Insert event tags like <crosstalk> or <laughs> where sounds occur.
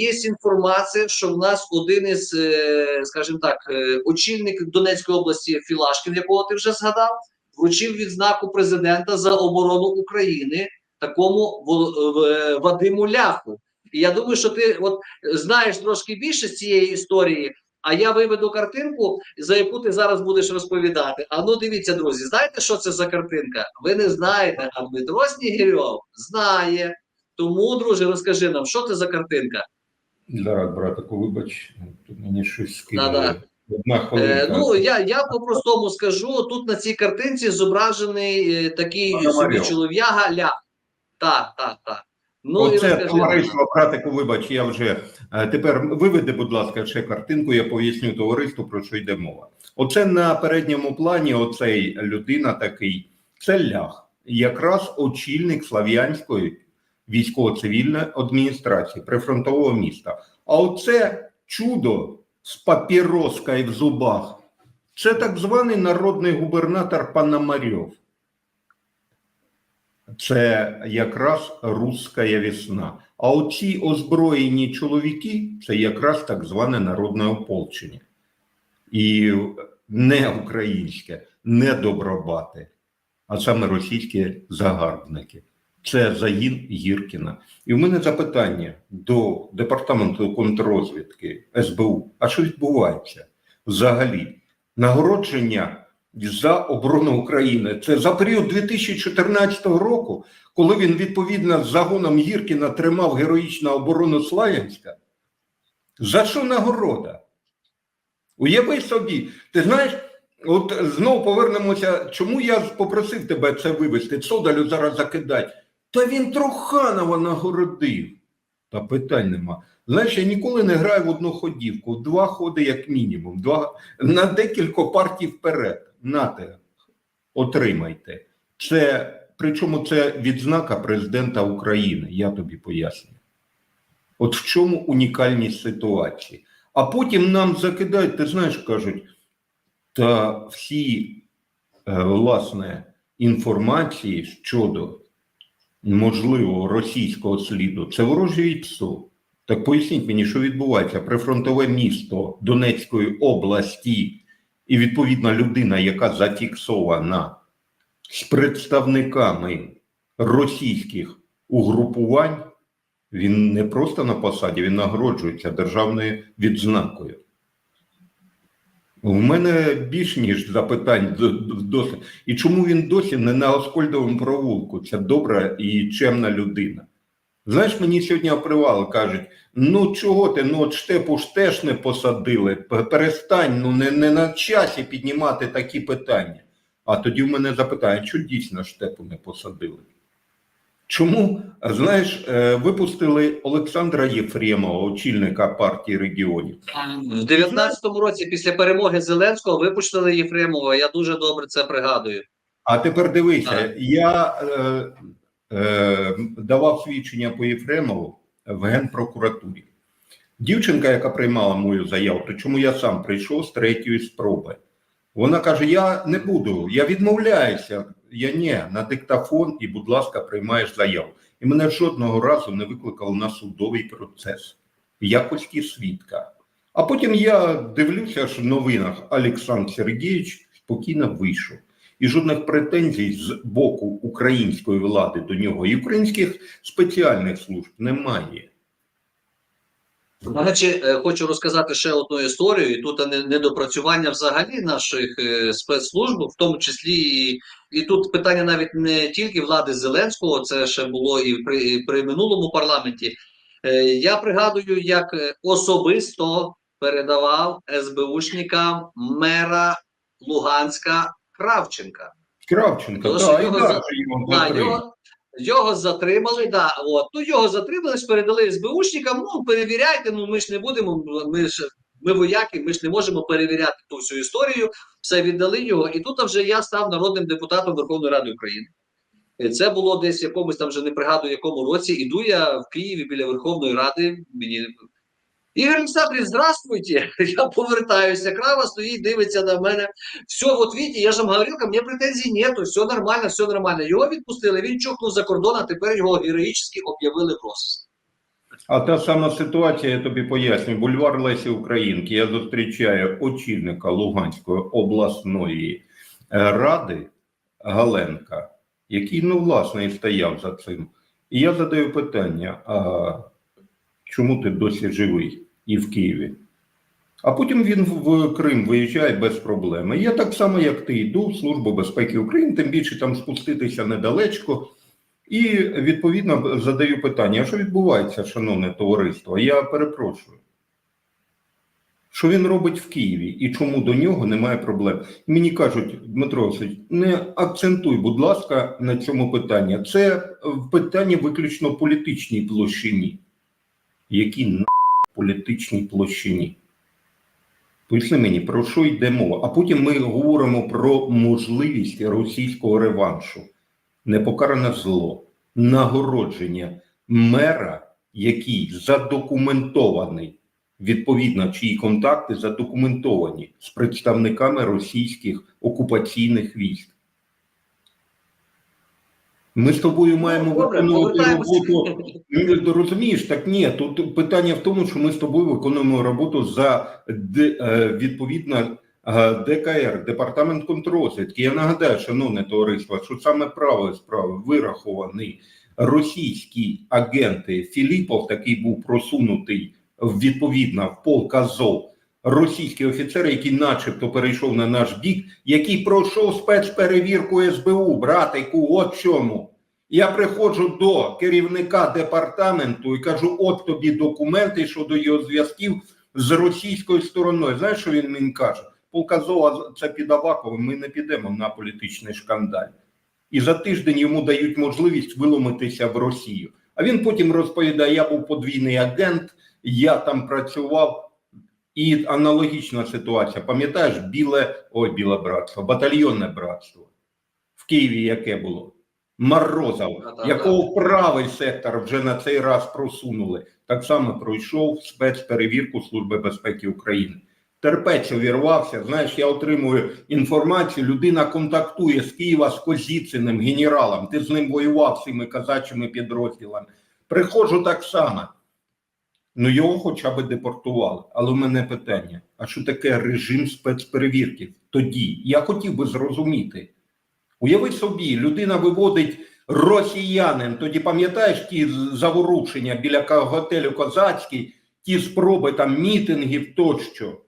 є інформація, що в нас один із, е, скажімо так, е, очільник Донецької області Філашкін, якого ти вже згадав, вручив відзнаку президента за оборону України такому Вадиму Ляху. І я думаю, що ти от знаєш трошки більше з цієї історії. А я виведу картинку, за яку ти зараз будеш розповідати. А ну дивіться, друзі, знаєте, що це за картинка? Ви не знаєте, а Дмитро Снігирьов знає. Тому, друже, розкажи нам, що це за картинка? Зараз, братику, вибач, тут мені щось скинули. Да-да. Е, ну я, я по-простому скажу: тут на цій картинці зображений е, такий собі Пономарьов. чолов'яга лях. Так, так, так. Ну Оце розкажи товариство, братику, вибач, я вже е, тепер виведи, будь ласка, ще картинку, я поясню товариству, про що йде мова. Оце на передньому плані, оцей людина такий, це лях, якраз очільник Слав'янської військово-цивільної адміністрації прифронтового міста. А оце чудо з папіроскою в зубах, це так званий народний губернатор Пономарьов. Це якраз руська весна. А оці озброєні чоловіки це якраз так зване народне ополчення. І не українське, не добробати, а саме російські загарбники. Це загін Гіркіна. І в мене запитання до департаменту контррозвідки СБУ: а що відбувається взагалі? Нагородження за оборону України. Це за період 2014 року, коли він відповідно з загоном Гіркіна тримав героїчну оборону Славянська. За що нагорода? Уяви собі, ти знаєш, от знову повернемося, чому я попросив тебе це вивезти, Цодалю зараз закидати. Та він Труханова нагородив. Та питань нема. Знаєш, я ніколи не граю в одну ходівку, два ходи, як мінімум, два, на декілька партій вперед. Нате, отримайте. Це, причому це відзнака президента України, я тобі поясню. От в чому унікальність ситуації. А потім нам закидають, ти знаєш, кажуть, та всі, е, власне, інформації щодо можливого російського сліду, це ворожі ПСО. Так поясніть мені, що відбувається прифронтове місто Донецької області, і відповідна людина, яка зафіксована з представниками російських угрупувань, він не просто на посаді, він нагороджується державною відзнакою. У мене більш ніж запитань до- до- досить. І чому він досі не на Оскольдовому провулку? Це добра і чемна людина. Знаєш, мені сьогодні опривали, кажуть: ну чого ти, ну от штепу ж теж не посадили, перестань, ну не, не на часі піднімати такі питання. А тоді в мене запитання, чому дійсно штепу не посадили? Чому, знаєш, е, випустили Олександра Єфремова, очільника партії регіонів? В 19-му році, після перемоги Зеленського, випустили Єфремова. Я дуже добре це пригадую. А тепер дивися, Так. я е, е, давав свідчення по Єфремову в Генпрокуратурі. Дівчинка, яка приймала мою заяву, причому я сам прийшов з третьої спроби. Вона каже: Я не буду, я відмовляюся. Я ні, на диктофон і, будь ласка, приймаєш заяву. І мене жодного разу не викликали на судовий процес в якості свідка. А потім я дивлюся, що в новинах Олександр Сергійович спокійно вийшов і жодних претензій з боку української влади до нього і українських спеціальних служб немає. До речі, е, хочу розказати ще одну історію. І тут не- недопрацювання взагалі наших е, спецслужб, в тому числі і, і тут питання навіть не тільки влади Зеленського, це ще було і при, і при минулому парламенті. Е, Я пригадую, як особисто передавав СБУшникам мера Луганська Кравченка. Кравченко, Тож так, його далі за- його. Його, затримали, да, от. Ну, його затримали, передали СБУшникам, ну, перевіряйте, ну, ми ж не будемо, ми ж, ми вояки, ми ж не можемо перевіряти ту всю історію, все віддали його, і тут вже я став народним депутатом Верховної Ради України. І Це було десь в якомусь там вже не пригадую, якому році. Іду я в Києві біля Верховної Ради. Мені Ігор Олександрович, здравствуйте! <laughs> Я повертаюся, крава стоїть, дивиться на мене. Все, вот видите, я же вам говорил, ко мне претензій нету, все нормально, все нормально. Його відпустили, він чухнув за кордон, а тепер його героїчно об'явили в розыск. А та сама ситуація, я тобі поясню, бульвар Лесі Українки. Я зустрічаю очільника Луганської обласної е, ради Галенка, який, ну, власне, і стояв за цим. І я задаю питання: а чому ти досі живий і в Києві? А потім він в Крим виїжджає без проблеми. Я так само, як ти, йду в Службу безпеки України, тим більше там спуститися недалечко. І відповідно задаю питання: а що відбувається, шановне товариство? Я перепрошую. Що він робить в Києві і чому до нього немає проблем? Мені кажуть, Дмитро Васильович, не акцентуй, будь ласка, на цьому питанні. Це питання виключно політичній площині. Які на політичній площині? Поясни мені, про що йде мова? А потім ми говоримо про можливість російського реваншу непокаране зло, нагородження мера, який задокументований, відповідно, чиї контакти задокументовані з представниками російських окупаційних військ. Ми з тобою маємо Ну, виконувати роботу. Ну, Розумієш, так ні. Тут питання в тому, що ми з тобою виконуємо роботу за е, відповідно е, ДКР, департамент контррозвідки. Я нагадаю, шановне товариство, що саме правої справи вираховані російські агенти. Філіпов такий був просунутий відповідно в полк Азов. Російський офіцер, який начебто перейшов на наш бік, який пройшов спецперевірку СБУ, братику, от чому. Я приходжу до керівника департаменту і кажу: от тобі документи щодо його зв'язків з російською стороною. Знаєш, що він мені каже? Полказова це під Аваковим, ми не підемо на політичний шкандаль. І за тиждень йому дають можливість виломитися в Росію. А він потім розповідає: я був подвійний агент, я там працював. І аналогічна ситуація. Пам'ятаєш, біле, ой, біле братство, батальйонне братство в Києві яке було? Морозов, Да-да-да. якого правий сектор вже на цей раз просунули, так само пройшов спецперевірку Служби безпеки України. Терпець увірвався. Знаєш, я отримую інформацію. Людина контактує з Києва з Козіциним генералом. Ти з ним воював цими казачими підрозділами. Приходжу так само. Ну, його хоча б депортували. Але у мене питання: а що таке режим спецперевірки? Тоді я хотів би зрозуміти. Уяви собі, людина виводить росіянин. Тоді пам'ятаєш ті заворушення біля готелю Козацький, ті спроби там мітингів тощо.